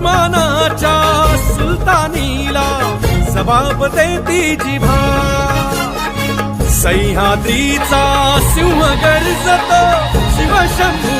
उस्मानाच्या सुलतानीला जबाब देती जिभा. सह्याद्रीचा सिंह गर्जतो शिवशंभू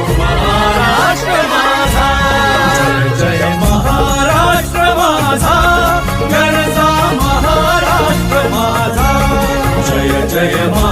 这月花